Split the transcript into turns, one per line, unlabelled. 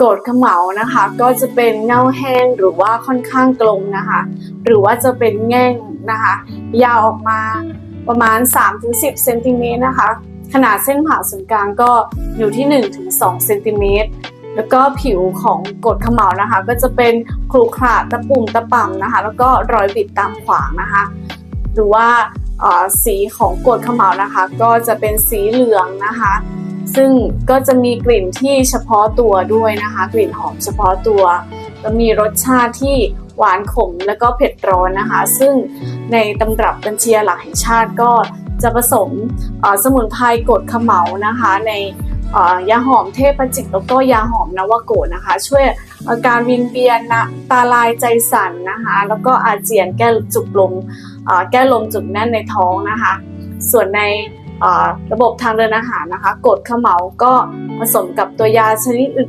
กรดเขมเหลานะคะ ก็จะเป็นเง่าแห้งหรือว่าค่อนข้างกลมนะคะ หรือว่าจะเป็นแง่งนะคะ ยาวออกมาประมาณ 3-10เซนติเมตรนะคะ ขนาดเส้นผ่าศูนย์กลางก็อยู่ที่ 1-2เซนติเมตรแล้วก็ผิวของกดเขมเหลานะคะ ก็จะเป็นขรุขระตะปุ่มตะป่ำนะคะ แล้วก็รอยบิดตามขวางนะคะ หรือว่าสีของกดเขมเหลานะคะ ก็จะเป็นสีเหลืองนะคะ ซึ่งก็จะมีกลิ่นที่เฉพาะตัวด้วยนะคะ กลิ่นหอมเฉพาะตัวแล้วมีรสชาติที่หวานขมแล้วก็เผ็ดร้อนนะคะ ซึ่งในตำรับบัญชียหลักแห่งชาติก็จะผสมสมุนไพรกดขมเหลานะคะ ในยาหอมเทพจิตแล้วก็ยาหอมนวโกะนะคะ ช่วยอาการวิงเวียนนะตาลายใจสั่นนะคะ แล้วก็อาเจียนแก้จุกลมแก้ลมจุกแน่นในท้องนะคะ ส่วนใน ระบบทางเดินอาหารนะคะกดเขมเหลาก็ผสมกับตัวยาชนิดอื่น